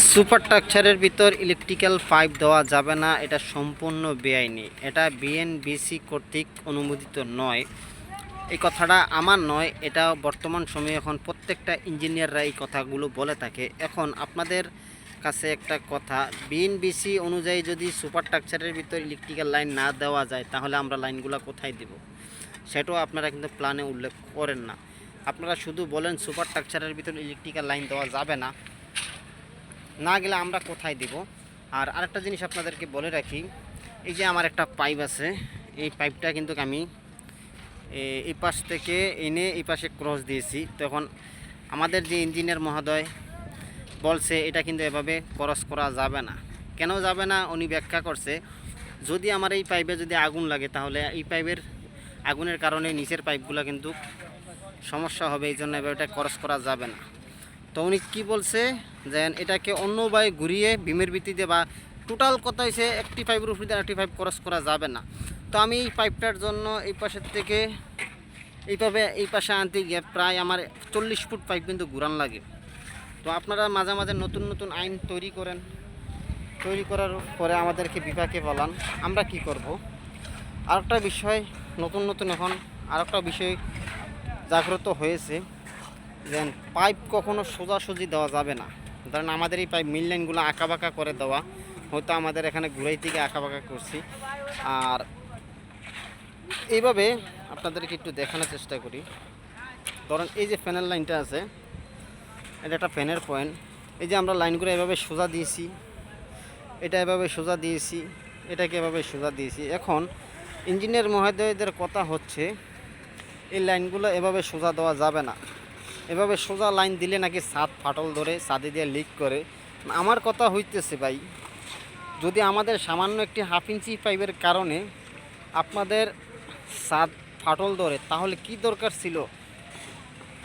Super স্ট্রাকচারের ভিতর electrical pipe দেওয়া যাবে না, এটা সম্পূর্ণ বেআইনি। এটা বিএনবিসি কর্তৃক অনুমোদিত নয়। এই কথাটা আমার নয়, এটা বর্তমান সময়ে এখন প্রত্যেকটা ইঞ্জিনিয়াররা এই কথাগুলো বলে থাকে। এখন আপনাদের কাছে একটা কথা বিএনবিসি অনুযায়ী যদি সুপার স্ট্রাকচারের ভিতর ইলেকট্রিক্যাল লাইন না দেওয়া যায়, তাহলে আমরা লাইনগুলো কোথায় দিব? সেটাও আপনারা কিন্তু প্ল্যানে উল্লেখ করেন না। আপনারা শুধু বলেন সুপার স্ট্রাকচারের ভিতর ইলেকট্রিক্যাল লাইন দেওয়া যাবে না না গেলে আমরা কোথায় দিব? আর আরেকটা জিনিস আপনাদেরকে বলে রাখি, এই যে আমার একটা পাইপ আছে, এই পাইপটা কিন্তু আমি এই পাশ থেকে এনে এই পাশে ক্রস দিয়েছি। তখন আমাদের যে ইঞ্জিনিয়ার মহোদয় বলছে, এটা কিন্তু এভাবে ক্রস করা যাবে না। কেন যাবে না? উনি ব্যাখ্যা করছে, যদি আমার এই পাইপে যদি আগুন লাগে, তাহলে এই পাইপের আগুনের কারণে নিচের পাইপগুলো কিন্তু সমস্যা হবে, এই জন্য এভাবে এটা ক্রস করা যাবে না। তো উনি কী বলছে? যে এটাকে অন্য উপায়ে ঘুরিয়ে ভীমের ভিত্তিতে বা টোটাল কথা হয়েছে একটি পাইপের উপর দিয়ে একটি ফাইভ ক্রস করা যাবে না। তো আমি এই পাইপটার জন্য এই পাশের থেকে এইভাবে এই পাশে আনতে গিয়ে প্রায় আমার চল্লিশ ফুট পাইপ কিন্তু ঘুরান লাগে। তো আপনারা মাঝে মাঝে নতুন নতুন আইন তৈরি করেন। তৈরি করার পরে আমাদেরকে বিভাগে বলান, আমরা কি করব? আরেকটা বিষয় নতুন নতুন এখন আরেকটা বিষয় জাগ্রত হয়েছে। যে পাইপ কখনো সোজাসুজি দেওয়া যাবে না। ধরেন আমাদের এই পাইপ মিল লাইনগুলো আঁকাবাঁকা করে দেওয়া, হয়তো আমাদের এখানে ঘুরাই থেকে আঁকাবাঁকা করছি। আর এইভাবে আপনাদেরকে একটু দেখানোর চেষ্টা করি। ধরেন এই যে ফ্যানের লাইনটা আছে, এটা একটা ফ্যানের পয়েন্ট এই যে আমরা লাইনগুলো এভাবে সোজা দিয়েছি, এটা এভাবে সোজা দিয়েছি, এটাকে এভাবে সোজা দিয়েছি। এখন ইঞ্জিনিয়ার মহোদয়দের কথা হচ্ছে, এই লাইনগুলো এভাবে সোজা দেওয়া যাবে না। এভাবে সোজা লাইন দিলে নাকি ছাদ ফাটল ধরে ছাদে দিয়ে লিক করে। আমার কথা হইতেছে ভাই, যদি আমাদের সামান্য একটি হাফ ইঞ্চি পাইপের কারণে আপনাদের ছাদ ফাটল ধরে, তাহলে কি দরকার ছিল?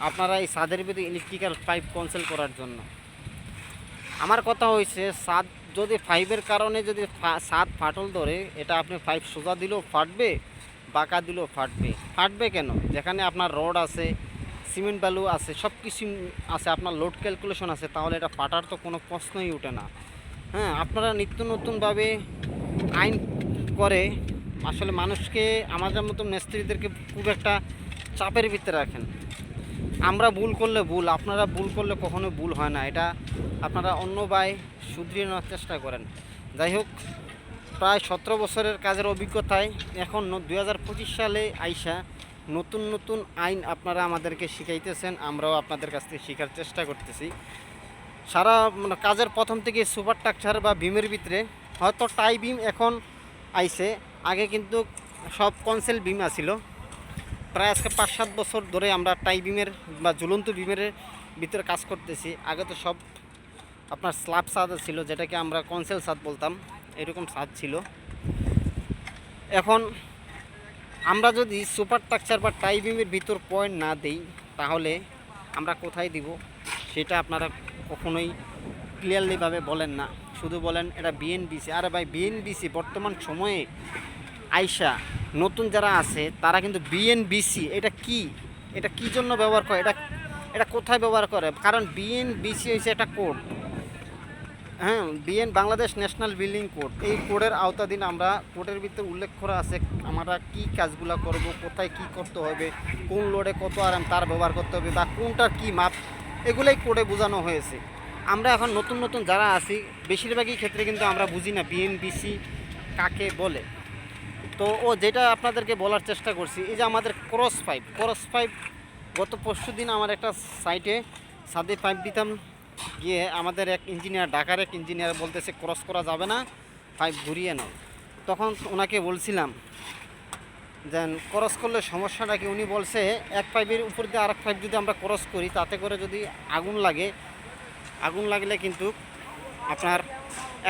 আপনারা এই ছাদের ভিতরে ইলেকট্রিক্যাল পাইপ কনসেল করার জন্য। আমার কথা হয়েছে ছাদ যদি পাইপের কারণে যদি ছাদ ফাটল ধরে, এটা আপনি পাইপ সোজা দিলেও ফাটবে, বাঁকা দিলেও ফাটবে। ফাটবে কেন? যেখানে আপনার রড আছে সিমেন্ট বালু আছে, সব কিছু আছে, আপনার লোড ক্যালকুলেশন আছে, তাহলে এটা ফাটার তো কোনো প্রশ্নই ওঠে না। হ্যাঁ আপনারা নিত্য নতুনভাবে আইন করে, আসলে মানুষকে, আমাদের মতো মিস্ত্রিদেরকে খুব একটা চাপের ভিতরে রাখেন। আমরা ভুল করলে ভুল, আপনারা ভুল করলে কখনো ভুল হয় না, এটা আপনারা অন্য বাই শুধরিয়ে নেওয়ার চেষ্টা করেন। যাই হোক, প্রায় সতেরো বছরের কাজের অভিজ্ঞতায় এখন দু হাজার পঁচিশ সালে আইসা নতুন নতুন আইন আপনারা আমাদেরকে শিখাইতেছেন, আমরাও আপনাদের কাছ থেকে শেখার চেষ্টা করতেছি। সারা মানে কাজের প্রথম থেকে সুপার স্ট্রাকচার বা বিমের ভিতরে হয়তো টাই বিম এখন আইছে, আগে কিন্তু সব কনসেল বিম আছিল। প্রায় আজকে পাঁচ সাত বছর ধরে আমরা টাই বিমের বা ঝুলন্ত বিমের ভিতরে কাজ করতেছি। আগে তো সব আপনার স্ল্যাব ছাদ ছিল, যেটাকে আমরা কনসেল ছাদ বলতাম, এরকম ছাদ ছিল। এখন আমরা যদি সুপার স্ট্রাকচার বা টাই বিমের ভিতর পয়েন্ট না দেই, তাহলে আমরা কোথায় দিব? সেটা আপনারা কখনোই ক্লিয়ারলিভাবে বলেন না। শুধু বলেন এটা বিএনবিসি আরে ভাই বিএনবিসি বর্তমান সময়ে আইসা নতুন যারা আছে, তারা কিন্তু বিএনবিসি এটা কি? এটা কি জন্য ব্যবহার করে? এটা এটা কোথায় ব্যবহার করে? কারণ বিএনবিসি হয়েছে একটা কোড হ্যাঁ BN Bangladesh national building code এই কোডের আওতাধীন আমরা কোডের ভিতরে উল্লেখ করা আছে আমরা কি কাজগুলো করব, কোথায় কি করতে হবে, কোন লোডে কত আরাম তার ব্যবহার করতে হবে বা কোনটার কি মাপ, এগুলোই কোডে বোঝানো হয়েছে। আমরা এখন নতুন নতুন যারা আছি, বেশিরভাগই ক্ষেত্রে কিন্তু আমরা বুঝি না বিএনবিসি কাকে বলে। তো ও যেটা আপনাদেরকে বলার চেষ্টা করছি, এই যে আমাদের ক্রস পাইপ ক্রস পাইপ গত পরশু দিন আমার একটা সাইটে সাদে পাইপ দিতাম। গিয়ে আমাদের এক ইঞ্জিনিয়ার, ঢাকার এক ইঞ্জিনিয়ার বলতেছে, ক্রস করা যাবে না, পাইপ ঘুরিয়ে নাও। তখন ওনাকে বলছিলাম যে ক্রস করলে সমস্যাটা কি? উনি বলছে, এক পাইপের উপর দিয়ে আরেক পাইপ যদি আমরা ক্রস করি, তাতে করে যদি আগুন লাগে, আগুন লাগলে কিন্তু আপনার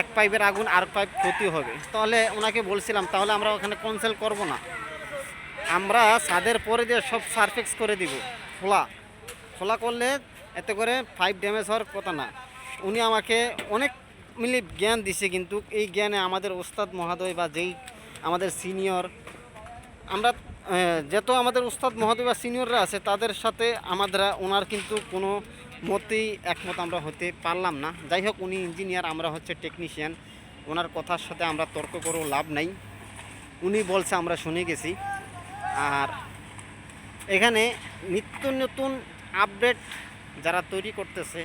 এক পাইপের আগুন আর পাইপ ক্ষতি হবে। তাহলে ওনাকে বলছিলাম, তাহলে আমরা ওখানে কনসেল করব না। আমরা ছাদের পরে দিয়ে সব সারফেক্স করে দিব, খোলা। খোলা করলে এতে করে ফাইভ ড্যামেজ হওয়ার কথা না। উনি আমাকে অনেক মিলি জ্ঞান দিছে কিন্তু এই জ্ঞানে আমাদের ওস্তাদ মহাদয় বা যেই আমাদের সিনিয়র আমরা আহ, যত আমাদের উস্তাদ মহাদয় বা সিনিয়ররা আছে তাদের সাথে আমাদের ওনার কিন্তু কোনো মতেই একমত আমরা হতে পারলাম না। যাই হোক উনি ইঞ্জিনিয়ার আমরা হচ্ছে টেকনিশিয়ান ওনার কথার সাথে আমরা তর্ক করেও লাভ নাই। উনি বলছে আমরা শুনে গেছি। আর এখানে নিত্য নতুন আপডেট যারা তৈরি করতেছে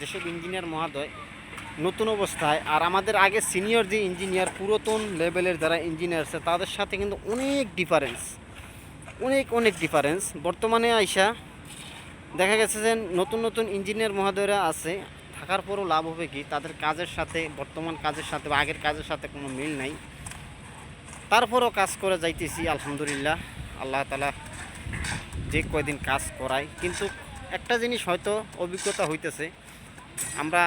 যেসব ইঞ্জিনিয়ার মহোদয়, নতুন অবস্থায় আর আমাদের আগে সিনিয়র যে ইঞ্জিনিয়ার, পুরাতন লেভেলের যারা ইঞ্জিনিয়ার আছে, তাদের সাথে কিন্তু অনেক ডিফারেন্স অনেক অনেক ডিফারেন্স বর্তমানে আইসা দেখা গেছে যে নতুন নতুন ইঞ্জিনিয়ার মহোদয়রা আছে, থাকার পরও লাভ হবে কি? তাদের কাজের সাথে, বর্তমান কাজের সাথে বা আগের কাজের সাথে কোনো মিল নাই। তারপরও কাজ করে যাইতেছি, আলহামদুলিল্লাহ। আল্লাহ তালা যে কয়দিন কাজ করায়, কিন্তু একটা জিনিস হয়তো অভিজ্ঞতা হইতেছে। আমরা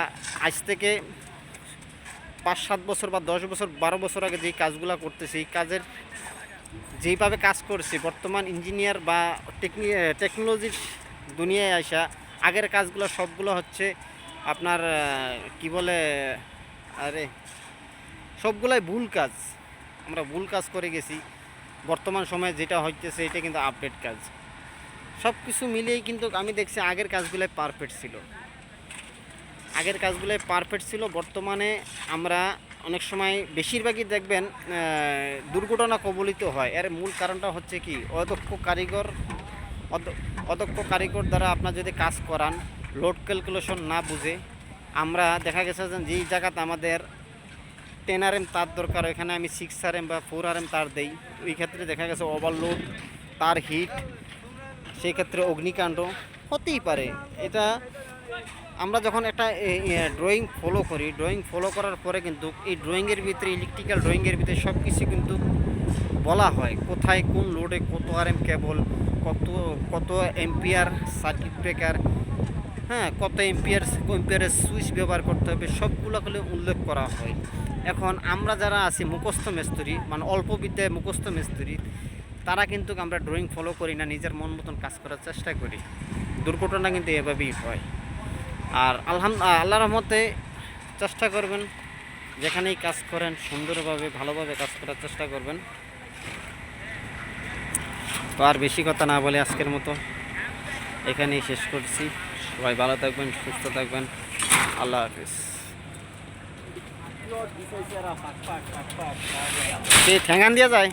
আজ থেকে পাঁচ, সাত বছর বা দশ বছর, বারো বছর আগে যেই কাজগুলো করতেছি, এই কাজের যেইভাবে কাজ করছি, বর্তমান ইঞ্জিনিয়ার বা টেকনি টেকনোলজির দুনিয়ায় আসা আগের কাজগুলো সবগুলো হচ্ছে আপনার কি বলে, আরে, সবগুলাই ভুল কাজ। আমরা ভুল কাজ করে গেছি। বর্তমান সময়ে যেটা হইতেছে, এটা কিন্তু আপডেট কাজ। সব কিছু মিলিয়েই কিন্তু আমি দেখছি আগের কাজগুলোই পারফেক্ট ছিল। আগের কাজগুলোই পারফেক্ট ছিল। বর্তমানে আমরা অনেক সময় বেশিরভাগই দেখবেন দুর্ঘটনা কবলিত হয়। এর মূল কারণটা হচ্ছে কি? অদক্ষ কারিগর, অদ- অদক্ষ কারিগর দ্বারা আপনার যদি কাজ করান লোড ক্যালকুলেশন না বুঝে, আমরা দেখা গেছে যে যেই জায়গাতে আমাদের টেন আর এম তার দরকার, ওইখানে আমি সিক্স আর এম বা ফোর আর এম তার দেই। ওই ক্ষেত্রে দেখা গেছে ওভারলোড তার হিট সেই ক্ষেত্রে অগ্নিকাণ্ড হতেই পারে। এটা আমরা যখন একটা ড্রয়িং ফলো করি ড্রয়িং ফলো করার পরে কিন্তু এই ড্রয়িংয়ের ভিতরে ইলেকট্রিক্যাল ড্রয়িংয়ের ভিতরে সব কিছু কিন্তু বলা হয়, কোথায় কোন লোডে কত আর এম কেবল কত কত এম্পিয়ার সার্কিট ব্রেকার হ্যাঁ কত এম্পিয়ার এম্পিয়ারের সুইচ ব্যবহার করতে হবে, সবগুলো করে উল্লেখ করা হয়। এখন আমরা যারা আছি মুখস্থ মিস্ত্রি মানে অল্প বিদ্যায় মুখস্থ মিস্ত্রি তারা কিন্তু আমরা ড্রয়িং ফলো করি না নিজের মন মতন কাজ করার চেষ্টা করি দুর্ঘটনা কিন্তু এভাবেই হয় আর আলহাম আল্লাহ রহমতে চেষ্টা করবেন যেখানেই কাজ করেন সুন্দরভাবে ভালোভাবে কাজ করার চেষ্টা করবেন তো আর বেশি কথা না বলে আজকের মতো এখানেই শেষ করছি সবাই ভালো থাকবেন সুস্থ থাকবেন আল্লাহ হাফিজ ঠ্যাঙ্গান দিয়া যায়